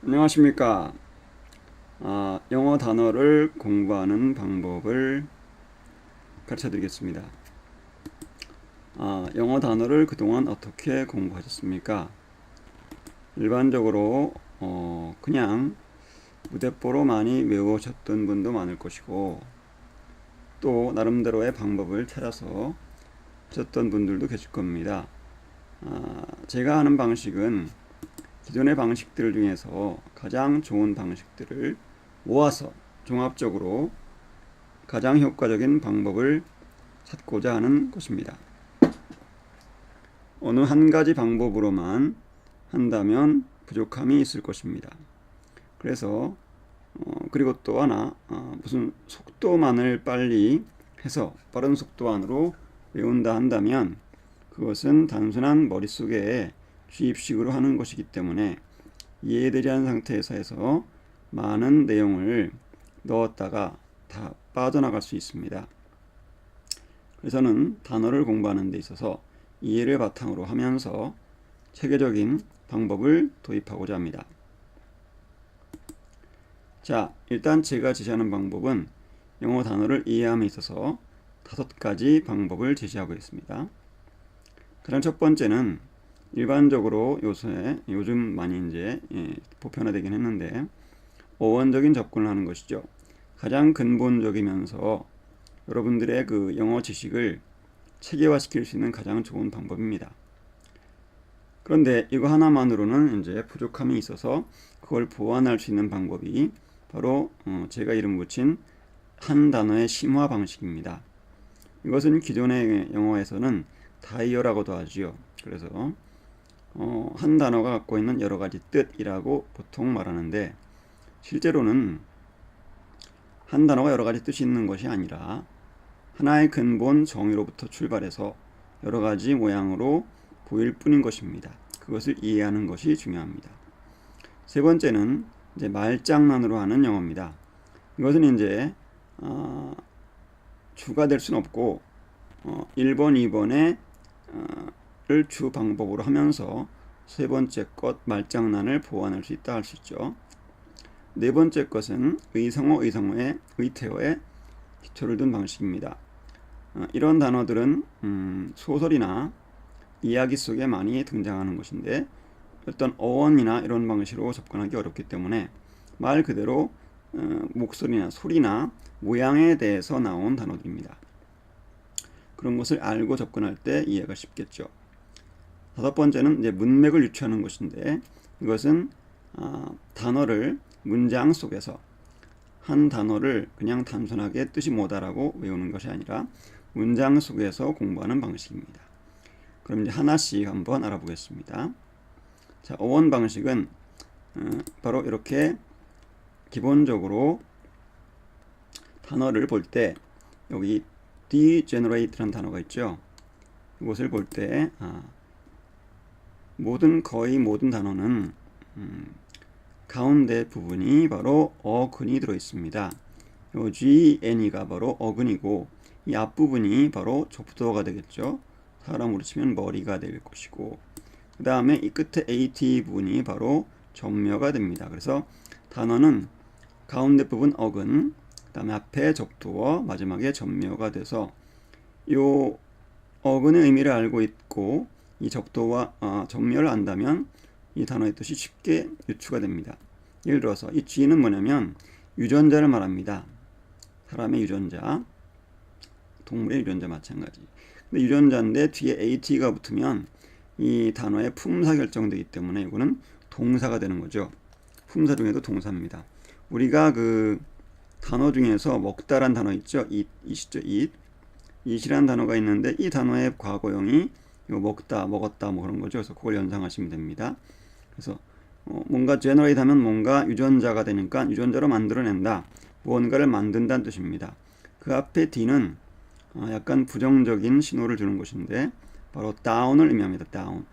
안녕하십니까. 아, 영어 단어를 공부하는 방법을 가르쳐 드리겠습니다. 아, 영어 단어를 그동안 어떻게 공부하셨습니까? 일반적으로, 어, 그냥 무대뽀로 많이 외우셨던 분도 많을 것이고, 또 나름대로의 방법을 찾아서 하셨던 분들도 계실 겁니다. 아, 제가 하는 방식은 기존의 방식들 중에서 가장 좋은 방식들을 모아서 종합적으로 가장 효과적인 방법을 찾고자 하는 것입니다. 어느 한 가지 방법으로만 한다면 부족함이 있을 것입니다. 그래서 어, 그리고 또 하나 어, 무슨 속도만을 빨리 해서 빠른 속도 안으로 외운다 한다면 그것은 단순한 머릿속에 주입식으로 하는 것이기 때문에 이해되지 않은 상태에서 해서 많은 내용을 넣었다가 다 빠져나갈 수 있습니다. 그래서는 단어를 공부하는 데 있어서 이해를 바탕으로 하면서 체계적인 방법을 도입하고자 합니다. 자, 일단 제가 제시하는 방법은 영어 단어를 이해함에 있어서 다섯 가지 방법을 제시하고 있습니다. 가장 첫 번째는 일반적으로 요새 요즘 많이 이제 예, 보편화되긴 했는데 어원적인 접근을 하는 것이죠. 가장 근본적이면서 여러분들의 그 영어 지식을 체계화시킬 수 있는 가장 좋은 방법입니다. 그런데 이거 하나만으로는 이제 부족함이 있어서 그걸 보완할 수 있는 방법이 바로 어 제가 이름 붙인 한 단어의 심화 방식입니다. 이것은 기존의 영어에서는 다이어라고도 하지요. 그래서 어, 한 단어가 갖고 있는 여러 가지 뜻이라고 보통 말하는데 실제로는 한 단어가 여러 가지 뜻이 있는 것이 아니라 하나의 근본 정의로부터 출발해서 여러 가지 모양으로 보일 뿐인 것입니다. 그것을 이해하는 것이 중요합니다. 세 번째는 이제 말장난으로 하는 영어입니다. 이것은 이제 어, 주가 될 수는 없고 어, 1번, 2번에 어, 주 방법으로 하면서 세 번째 것 말장난을 보완할 수 있다 할 수 있죠. 네 번째 것은 의성어 의성어의 의태어의 기초를 둔 방식입니다. 어, 이런 단어들은 음, 소설이나 이야기 속에 많이 등장하는 것인데 어떤 어원이나 이런 방식으로 접근하기 어렵기 때문에 말 그대로 어, 목소리나 소리나 모양에 대해서 나온 단어들입니다. 그런 것을 알고 접근할 때 이해가 쉽겠죠. 다섯 번째는 이제 문맥을 유추하는 것인데 이것은 어, 단어를 문장 속에서 한 단어를 그냥 단순하게 뜻이 뭐다라고 외우는 것이 아니라 문장 속에서 공부하는 방식입니다. 그럼 이제 하나씩 한번 알아보겠습니다. 자, 어원 방식은 어, 바로 이렇게 기본적으로 단어를 볼 때 여기 degenerate라는 단어가 있죠. 이것을 볼때 아, 모든 거의 모든 단어는 음, 가운데 부분이 바로 어근이 들어 있습니다. 요 GN이가 바로 어근이고 이 앞부분이 바로 접두어가 되겠죠. 사람으로 치면 머리가 될 것이고 그 다음에 이 끝에 AT 부분이 바로 전묘가 됩니다. 그래서 단어는 가운데 부분 어근 그 다음에 앞에 접두어 마지막에 전묘가 돼서 요 어근의 의미를 알고 있고 이 적도와 어, 정렬을 안다면 이 단어의 뜻이 쉽게 유추가 됩니다. 예를 들어서 이 G는 뭐냐면 유전자를 말합니다. 사람의 유전자, 동물의 유전자 마찬가지. 근데 유전자인데 뒤에 AT가 붙으면 이 단어의 품사 결정되기 때문에 이거는 동사가 되는 거죠. 품사 중에도 동사입니다. 우리가 그 단어 중에서 먹다란 단어 있죠. eat, eat이죠. eat. eat이라는 단어가 있는데 이 단어의 과거형이 이거 먹다, 먹었다 뭐 그런 거죠. 그래서 그걸 연상하시면 됩니다. 그래서 어, 뭔가 generate 하면 뭔가 유전자가 되니까 유전자로 만들어낸다. 무언가를 만든다는 뜻입니다. 그 앞에 D는 어, 약간 부정적인 신호를 주는 것인데 바로 down을 의미합니다. down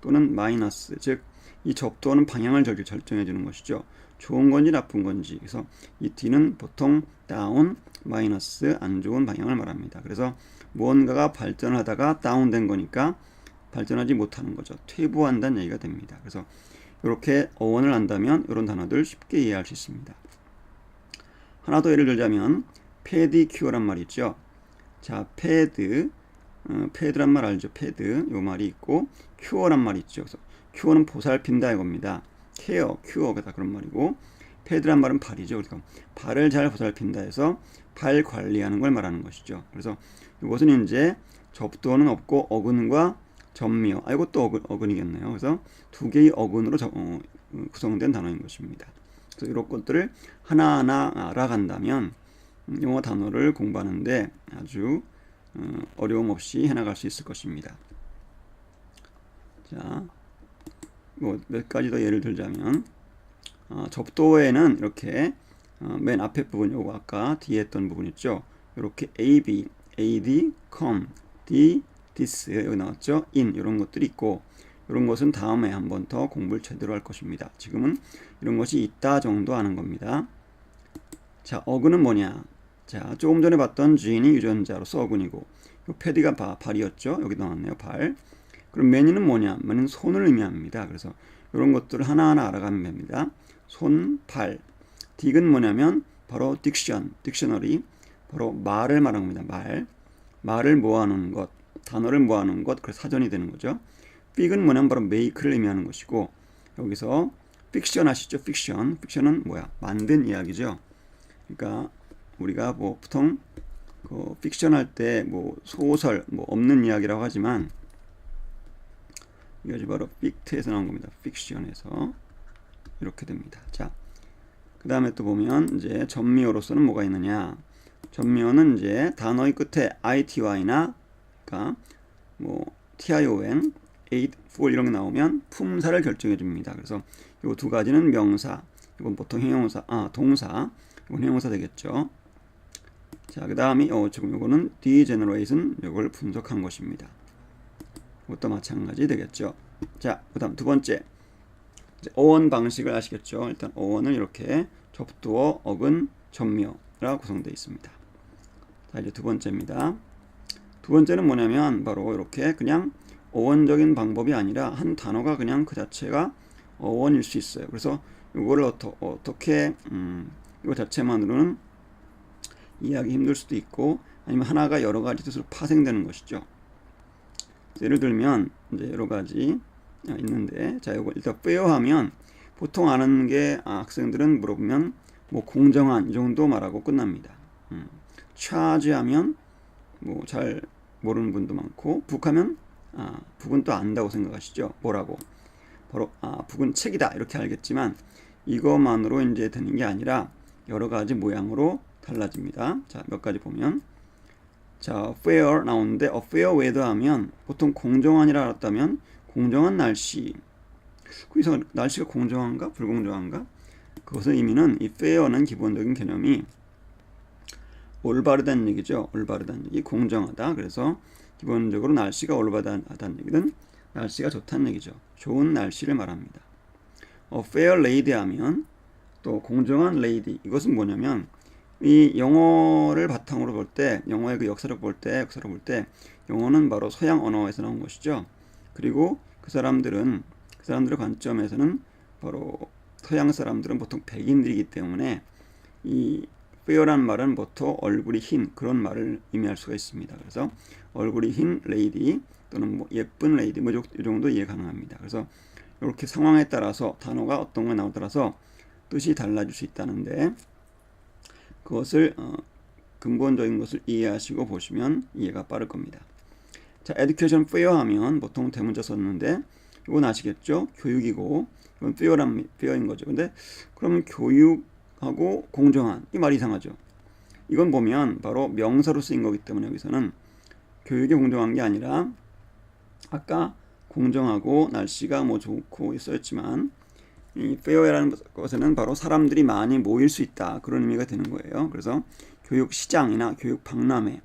또는 마이너스 즉 이 접도는 방향을 결정해 주는 것이죠. 좋은 건지 나쁜 건지 그래서 이 D는 보통 down 마이너스 안 좋은 방향을 말합니다. 그래서 무언가가 발전하다가 다운된 거니까 발전하지 못하는 거죠. 퇴보한다는 얘기가 됩니다. 그래서 이렇게 어원을 안다면 이런 단어들 쉽게 이해할 수 있습니다. 하나 더 예를 들자면 페디큐어란 말이 있죠. 자, 패드, 어, 패드란 말 알죠? 패드 요 말이 있고 큐어란 말이 있죠. 그래서 큐어는 보살핀다 이겁니다. 케어, 큐어가 그런 말이고 패드란 말은 발이죠. 그러니까 발을 잘 보살핀다 해서 발 관리하는 걸 말하는 것이죠. 그래서 이것은 이제 접두어는 없고 어근과 전미어. 아 이것도 어근, 어근이겠네요. 그래서 두 개의 어근으로 저, 어, 구성된 단어인 것입니다. 그래서 이런 것들을 하나하나 알아간다면 음, 영어 단어를 공부하는데 아주 어, 어려움 없이 해나갈 수 있을 것입니다. 자, 뭐 몇 가지 더 예를 들자면 어, 접도에는 이렇게 어, 맨 앞에 부분 요거 아까 뒤에 했던 부분 있죠. 이렇게 A, B, A, D, com, D, this 여기 나왔죠. in 이런 것들이 있고 이런 것은 다음에 한 번 더 공부를 제대로 할 것입니다. 지금은 이런 것이 있다 정도 아는 겁니다. 자, 어근은 뭐냐? 자, 조금 전에 봤던 주인이 유전자로서 어근이고 요 패디가 바, 발이었죠. 여기 나왔네요. 발. 그럼 매니는 뭐냐? 매니는 손을 의미합니다. 그래서 이런 것들을 하나하나 알아가면 됩니다. 손, 발. 딕은 뭐냐면 바로 딕션, 딕셔너리. 바로 말을 말하는 겁니다. 말. 말을 모아놓은 것, 단어를 모아놓은 것, 그래서 사전이 되는 거죠. 픽은 뭐냐면 바로 메이크를 의미하는 것이고 여기서 픽션 아시죠? 픽션. 픽션은 뭐야? 만든 이야기죠. 그러니까 우리가 뭐 보통 그 픽션 할 때 뭐 소설 뭐 없는 이야기라고 하지만 이것이 바로 픽트에서 나온 겁니다. 픽션에서 이렇게 됩니다. 자, 그 다음에 또 보면 이제 전미어로서는 뭐가 있느냐? 전미어는 이제 단어의 끝에 ity나 그러니까 뭐 tion, aid, for 이런 게 나오면 품사를 결정해 줍니다. 그래서 이 두 가지는 명사, 이건 보통 형용사, 아 동사, 이건 형용사 되겠죠. 자, 그 다음이 어, 지금 이거는 degeneration 이걸 분석한 것입니다. 이것도 마찬가지 되겠죠. 자, 그 다음 두 번째 어원 방식을 아시겠죠? 일단 어원은 이렇게 접두어, 어근, 전미어라 구성되어 있습니다. 자, 이제 두 번째입니다. 두 번째는 뭐냐면 바로 이렇게 그냥 어원적인 방법이 아니라 한 단어가 그냥 그 자체가 어원일 수 있어요. 그래서 이거를 어떠, 어떻게 음, 이거 자체만으로는 이해하기 힘들 수도 있고 아니면 하나가 여러 가지 뜻으로 파생되는 것이죠. 예를 들면 이제 여러 가지 있는데 자 이거 일단 빼어하면 보통 아는 게 아, 학생들은 물어보면 뭐 공정한 이 정도 말하고 끝납니다. 음. 차지하면 뭐 잘 모르는 분도 많고 북하면 아, 북은 또 안다고 생각하시죠. 뭐라고? 바로 아, 북은 책이다 이렇게 알겠지만 이것만으로 이제 되는 게 아니라 여러 가지 모양으로 달라집니다. 자, 몇 가지 보면 자, fair 나오는데 어, fair weather 하면 보통 공정한이라 알았다면 공정한 날씨. 그래서 날씨가 공정한가 불공정한가? 그것의 의미는 이 fair는 기본적인 개념이 올바르다는 얘기죠. 올바르다는 얘기, 공정하다. 그래서 기본적으로 날씨가 올바르다는 얘기는 날씨가 좋다는 얘기죠. 좋은 날씨를 말합니다. 어, fair lady 하면 또 공정한 lady 이것은 뭐냐면 이 영어를 바탕으로 볼 때 영어의 그 역사를 볼 때 역사를 볼 때 영어는 바로 서양 언어에서 나온 것이죠. 그리고 그 사람들은 그 사람들의 관점에서는 바로 서양 사람들은 보통 백인들이기 때문에 이 fair란 말은 보통 얼굴이 흰 그런 말을 의미할 수가 있습니다. 그래서 얼굴이 흰 레이디 또는 뭐 예쁜 레이디 뭐 이 정도 이해 가능합니다. 그래서 이렇게 상황에 따라서 단어가 어떤 거 나오더라서 뜻이 달라질 수 있다는데 그것을 어, 근본적인 것을 이해하시고 보시면 이해가 빠를 겁니다. 자, education fair 하면 보통 대문자 썼는데 이건 아시겠죠? 교육이고 이건 fair란 fair인 거죠. 근데 그러면 교육하고 공정한 이말 이상하죠. 이건 보면 바로 명사로 쓰인 거기 때문에 여기서는 교육이 공정한 게 아니라 아까 공정하고 날씨가 뭐 좋고 있었지만 이 fair라는 것에는 바로 사람들이 많이 모일 수 있다 그런 의미가 되는 거예요. 그래서 교육 시장이나 교육 박람회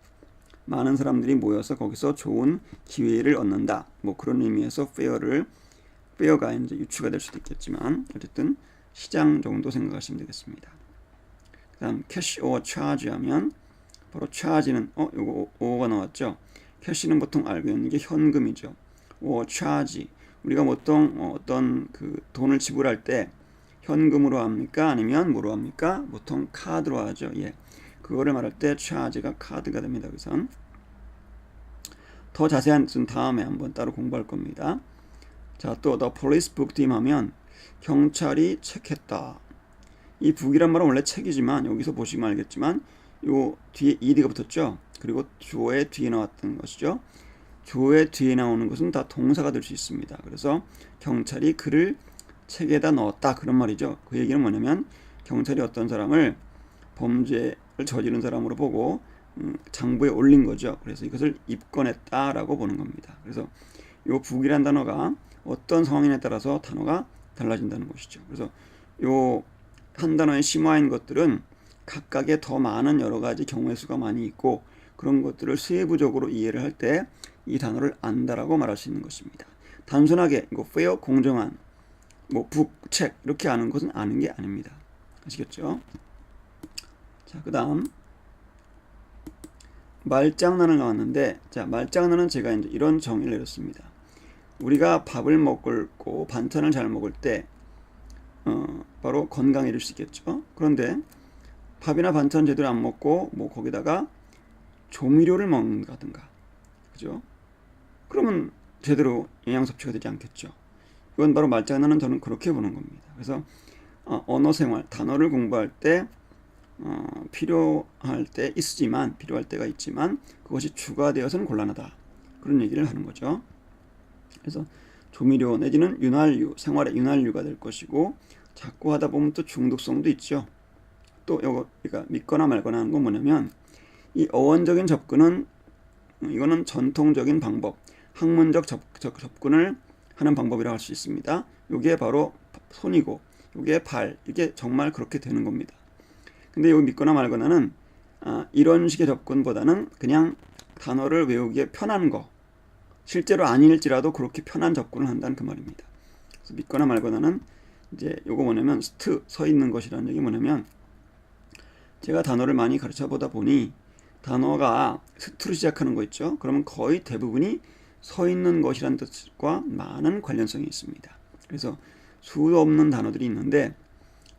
많은 사람들이 모여서 거기서 좋은 기회를 얻는다. 뭐 그런 의미에서 fair를 fair가 이제 유추가 될 수도 있겠지만 어쨌든 시장 정도 생각하시면 되겠습니다. 그다음 cash or charge 하면 바로 charge는 어 요거 오가 나왔죠. 캐시는 보통 알고 있는 게 현금이죠. or charge 우리가 보통 어, 어떤 그 돈을 지불할 때 현금으로 합니까? 아니면 뭐로 합니까? 보통 카드로 하죠. 예. 그거를 말할 때 charge가 카드가 됩니다. 그래서 더 자세한 뜻은 다음에 한번 따로 공부할 겁니다. 자, 또 the police booked him 하면 경찰이 책했다. 이 북이란 말은 원래 책이지만 여기서 보시면 알겠지만 요 뒤에 ed가 붙었죠. 그리고 주어의 뒤에 나왔던 것이죠. 주어의 뒤에 나오는 것은 다 동사가 될 수 있습니다. 그래서 경찰이 그를 책에다 넣었다 그런 말이죠. 그 얘기는 뭐냐면 경찰이 어떤 사람을 범죄를 저지른 사람으로 보고 음, 장부에 올린 거죠. 그래서 이것을 입건했다라고 보는 겁니다. 그래서 요 북이란 단어가 어떤 상황에 따라서 단어가 달라진다는 것이죠. 그래서 요 한 단어의 심화인 것들은 각각의 더 많은 여러 가지 경우의 수가 많이 있고 그런 것들을 세부적으로 이해를 할 때 이 단어를 안다라고 말할 수 있는 것입니다. 단순하게 이거 fair 공정한 뭐 북 책 이렇게 아는 것은 아는 게 아닙니다. 아시겠죠? 자, 그 다음 말장난을 나왔는데 자, 말장난은 제가 이제 이런 정의를 내렸습니다. 우리가 밥을 먹고 반찬을 잘 먹을 때 어, 바로 건강해질 수 있겠죠. 그런데 밥이나 반찬 제대로 안 먹고 뭐 거기다가 조미료를 먹는다든가 그죠? 그러면 제대로 영양 섭취가 되지 않겠죠. 이건 바로 말장난은 저는 그렇게 보는 겁니다. 그래서 어, 언어 생활 단어를 공부할 때 어, 필요할 때 있지만 필요할 때가 있지만 그것이 주가 되어서는 곤란하다 그런 얘기를 하는 거죠. 그래서 조미료 내지는 윤활유 생활의 윤활유가 될 것이고 자꾸 하다 보면 또 중독성도 있죠. 또 이거 그러니까 믿거나 말거나 하는 건 뭐냐면 이 어원적인 접근은 이거는 전통적인 방법, 학문적 접, 접, 접근을 하는 방법이라고 할 수 있습니다. 이게 바로 손이고 이게 발 이게 정말 그렇게 되는 겁니다. 근데 여기 믿거나 말거나는 아, 이런 식의 접근보다는 그냥 단어를 외우기에 편한 거 실제로 아닐지라도 그렇게 편한 접근을 한다는 그 말입니다. 그래서 믿거나 말거나는 이제 요거 뭐냐면 스트 서 있는 것이라는 얘기 뭐냐면 제가 단어를 많이 가르쳐 보다 보니 단어가 스트로 시작하는 거 있죠. 그러면 거의 대부분이 서 있는 것이라는 뜻과 많은 관련성이 있습니다. 그래서 수 없는 단어들이 있는데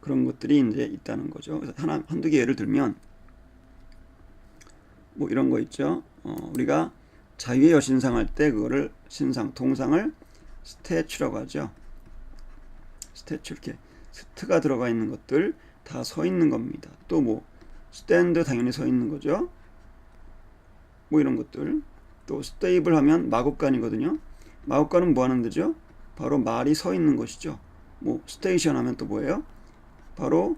그런 것들이 이제 있다는 거죠. 그래서 하나 한두 개 예를 들면 뭐 이런 거 있죠. 어, 우리가 자유의 여신상 할 때 그거를 신상 동상을 스태츄라고 하죠. 스태츄 이렇게 스트가 들어가 있는 것들 다 서 있는 겁니다. 또 뭐 스탠드 당연히 서 있는 거죠. 뭐 이런 것들 또 스테이블 하면 마곡간이거든요. 마곡간은 뭐 하는 데죠? 바로 말이 서 있는 것이죠. 뭐 스테이션 하면 또 뭐예요? 바로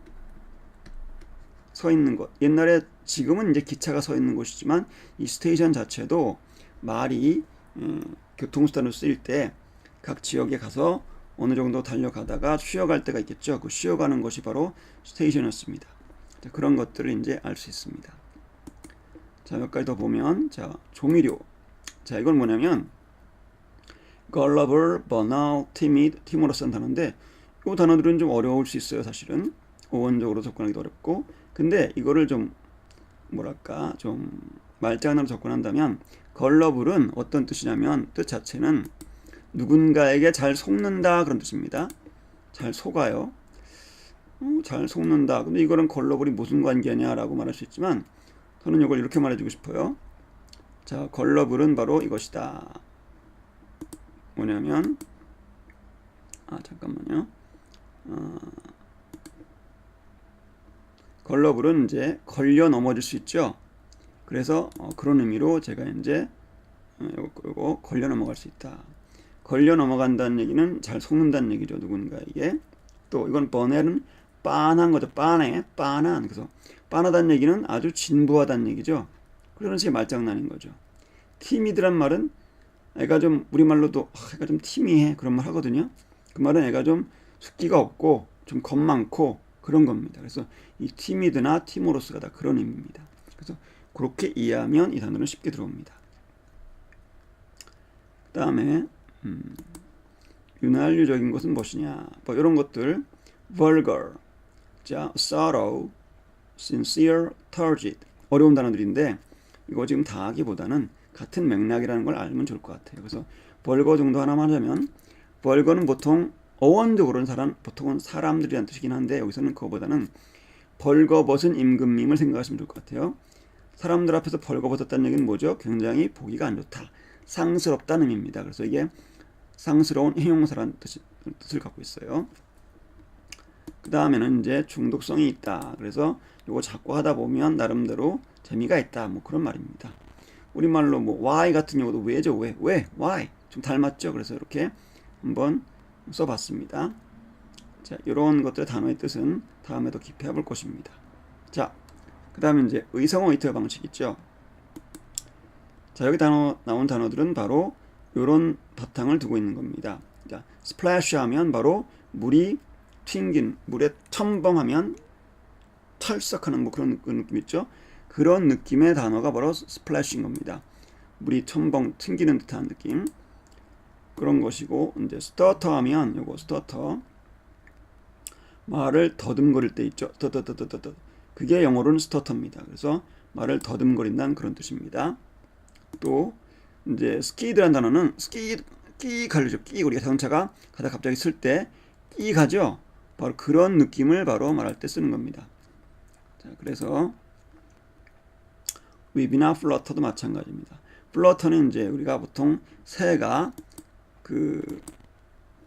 서 있는 것. 옛날에 지금은 이제 기차가 서 있는 곳이지만 이 스테이션 자체도 말이 음, 교통수단으로 쓰일 때 각 지역에 가서 어느 정도 달려가다가 쉬어갈 때가 있겠죠. 그 쉬어가는 것이 바로 스테이션이었습니다. 자, 그런 것들을 이제 알 수 있습니다. 자, 몇 가지 더 보면 자, 조미료. 자, 이건 뭐냐면 banal, timid, timorous 한 단어인데 이 단어들은 좀 어려울 수 있어요, 사실은. 어원적으로 접근하기도 어렵고. 근데 이거를 좀 뭐랄까 좀 말장난으로 접근한다면 걸러블은 어떤 뜻이냐면 뜻 자체는 누군가에게 잘 속는다 그런 뜻입니다. 잘 속아요. 어, 잘 속는다. 근데 이거는 걸러블이 무슨 관계냐라고 말할 수 있지만 저는 이걸 이렇게 말해주고 싶어요. 자, 걸러블은 바로 이것이다. 뭐냐면 아 잠깐만요. 어, 걸러블은 이제 걸려 넘어질 수 있죠. 그래서 어, 그런 의미로 제가 이제 어, 요거, 요거 걸려 넘어갈 수 있다. 걸려 넘어간다는 얘기는 잘 속는다는 얘기죠 누군가에게. 또 이건 버넬은 빤한 거죠. 빤해, 빤한. 그래서 빤하다는 얘기는 아주 진부하다는 얘기죠. 그런 식의 말장난인 거죠. 티미드란 말은 애가 좀 우리말로도 아, 애가 좀 티미해 그런 말 하거든요. 그 말은 애가 좀 숙기가 없고 좀 겁 많고 그런 겁니다. 그래서 이 티미드나 티모로스가 다 그런 의미입니다. 그래서 그렇게 이해하면 이 단어는 쉽게 들어옵니다. 그 다음에 음, 윤활유적인 것은 무엇이냐 뭐 이런 것들 vulgar, 자, sorrow, sincere, turgid 어려운 단어들인데 이거 지금 다 하기보다는 같은 맥락이라는 걸 알면 좋을 것 같아요. 그래서 벌거 정도 하나만 하자면 벌거는 보통 어원적으로는 사람 보통은 사람들이란 뜻이긴 한데 여기서는 그거보다는 벌거벗은 임금님을 생각하시면 좋을 것 같아요. 사람들 앞에서 벌거벗었다는 얘기는 뭐죠? 굉장히 보기가 안 좋다, 상스럽다는 의미입니다. 그래서 이게 상스러운 형용사라는 뜻, 뜻을 갖고 있어요. 그 다음에는 이제 중독성이 있다. 그래서 이거 자꾸 하다 보면 나름대로 재미가 있다. 뭐 그런 말입니다. 우리말로 뭐 why 같은 경우도 왜죠? 왜? 왜? why? 좀 닮았죠? 그래서 이렇게 한번 써봤습니다. 자, 이런 것들의 단어의 뜻은 다음에도 깊이 해볼 것입니다. 자, 그 다음에 이제 의성어 이터 방식 있죠? 자, 여기 단어, 나온 단어들은 바로 이런 바탕을 두고 있는 겁니다. 자, splash 하면 바로 물이 튕긴, 물에 첨벙하면 털썩하는 뭐 그런 그 느낌 있죠? 그런 느낌의 단어가 바로 splash인 겁니다. 물이 첨벙 튕기는 듯한 느낌. 그런 것이고 이제 스터터 하면 요거 스터터 말을 더듬거릴 때 있죠. 더더더더더 그게 영어로는 스터터입니다. 그래서 말을 더듬거린다는 그런 뜻입니다. 또 이제 스키드란 단어는 스키 끼 갈리죠. 끼 우리가 자동차가 가다 갑자기 쓸 때 끼 가죠. 바로 그런 느낌을 바로 말할 때 쓰는 겁니다. 자, 그래서 웹이나 플러터도 마찬가지입니다. 플러터는 이제 우리가 보통 새가 그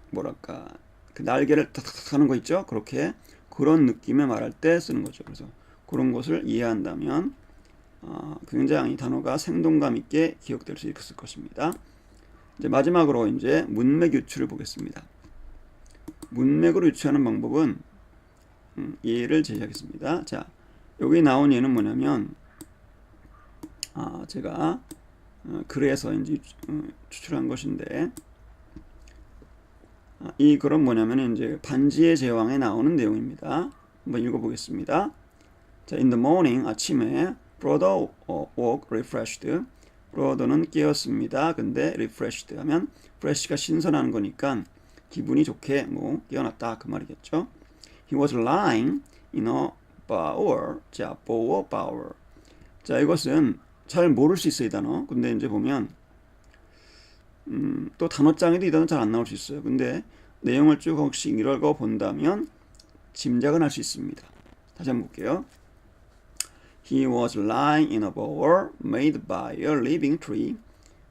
뭐랄까 그 날개를 탁탁탁 하는 거 있죠. 그렇게 그런 느낌의 말할 때 쓰는 거죠. 그래서 그런 것을 이해한다면 어, 굉장히 단어가 생동감 있게 기억될 수 있을 것입니다. 이제 마지막으로 이제 문맥 유추를 보겠습니다. 문맥으로 유추하는 방법은 음, 예를 제시하겠습니다. 자, 여기 나온 예는 뭐냐면 아, 제가 어, 글에서 이제 어, 추출한 것인데 아, 이 글은 뭐냐면 이제 반지의 제왕에 나오는 내용입니다. 한번 읽어보겠습니다. 자, in the morning 아침에 brother woke refreshed. brother는 깨었습니다. 근데 refreshed 하면 fresh가 신선한 거니까 기분이 좋게 뭐 깨어났다 그 말이겠죠. He was lying in a bower. 자, bower, bower. 자, 이것은 잘 모를 수 있어요, 이 단어. 근데 이제 보면 음, 또 단어장에도 이 단어 잘 안 나올 수 있어요. 근데 내용을 쭉 혹시 읽어 본다면 짐작은 할 수 있습니다. 다시 한번 볼게요. He was lying in a bower made by a living tree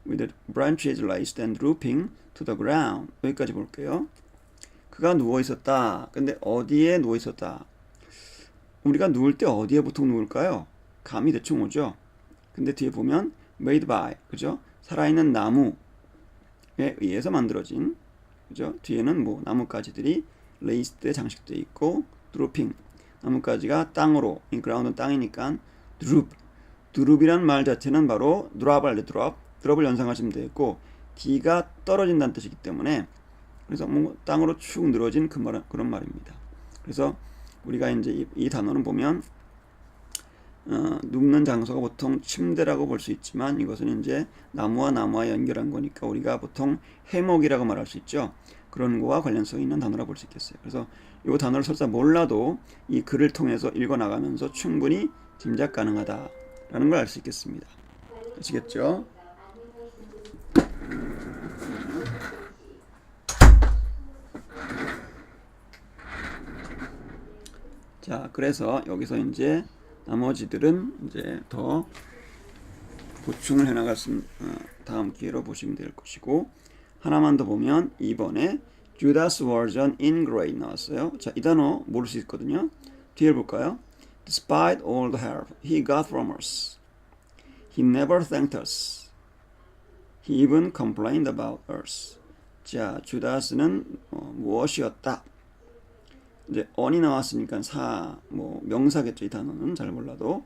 with branches laced and drooping to the ground. 여기까지 볼게요. 그가 누워 있었다. 근데 어디에 누워 있었다? 우리가 누울 때 어디에 보통 누울까요? 감이 대충 오죠. 근데 뒤에 보면 made by 그죠? 살아있는 나무에 의해서 만들어진 그죠? 뒤에는 뭐 나뭇가지들이 레이스드 장식돼 있고 드로핑 나뭇가지가 땅으로 인그라운드는 땅이니까 드룹 드룹이란 말 자체는 바로 드랍 할때 드랍 드랍을 연상하시면 되겠고 D가 떨어진다는 뜻이기 때문에 그래서 뭐 땅으로 축 늘어진 그 말, 그런 말입니다. 그래서 우리가 이제 이, 이 단어는 보면 어, 눕는 장소가 보통 침대라고 볼 수 있지만 이것은 이제 나무와 나무와 연결한 거니까 우리가 보통 해목이라고 말할 수 있죠. 그런 거와 관련성 있는 단어라 볼 수 있겠어요. 그래서 이 단어를 설사 몰라도 이 글을 통해서 읽어 나가면서 충분히 짐작 가능하다라는 걸 알 수 있겠습니다. 아시겠죠? 자, 그래서 여기서 이제 나머지들은 이제 더 보충을 어, 다음 기회로 보시면 될 것이고 하나만 더 보면 2번에 Judas version in gray 나왔어요. 자, 이 단어 모를 수 있거든요. 뒤에 볼까요? Despite all the help he got from us, he never thanked us. He even complained about us. 자, 주다스는 어, 무엇이었다? 이제 on이 나왔으니까 사, 뭐 명사겠죠. 이 단어는 잘 몰라도.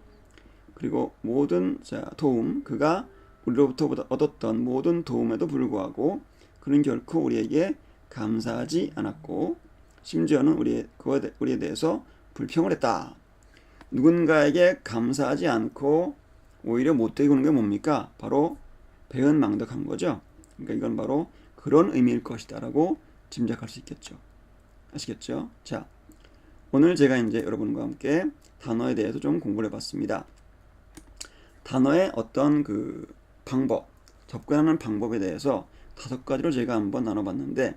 그리고 모든 자, 도움, 그가 우리로부터 얻었던 모든 도움에도 불구하고 그는 결코 우리에게 감사하지 않았고 심지어는 우리에, 그에 우리에 대해서 불평을 했다. 누군가에게 감사하지 않고 오히려 못되게 구는 게 뭡니까? 바로 배은망덕한 거죠. 그러니까 이건 바로 그런 의미일 것이다라고 짐작할 수 있겠죠. 아시겠죠? 자, 오늘 제가 이제 여러분과 함께 단어에 대해서 좀 공부를 해봤습니다. 단어의 어떤 그 방법, 접근하는 방법에 대해서 다섯 가지로 제가 한번 나눠봤는데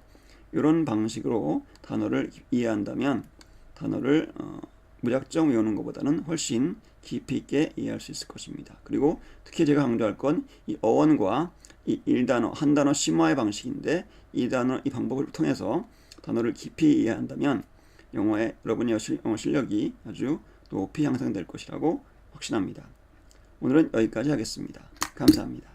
이런 방식으로 단어를 이해한다면 단어를 어, 무작정 외우는 것보다는 훨씬 깊이 있게 이해할 수 있을 것입니다. 그리고 특히 제가 강조할 건 이 어원과 이 1단어, 한 단어 심화의 방식인데 이 단어, 이 방법을 통해서 단어를 깊이 이해한다면 영어의 여러분의 실- 영어 실력이 아주 높이 향상될 것이라고 확신합니다. 오늘은 여기까지 하겠습니다. 감사합니다.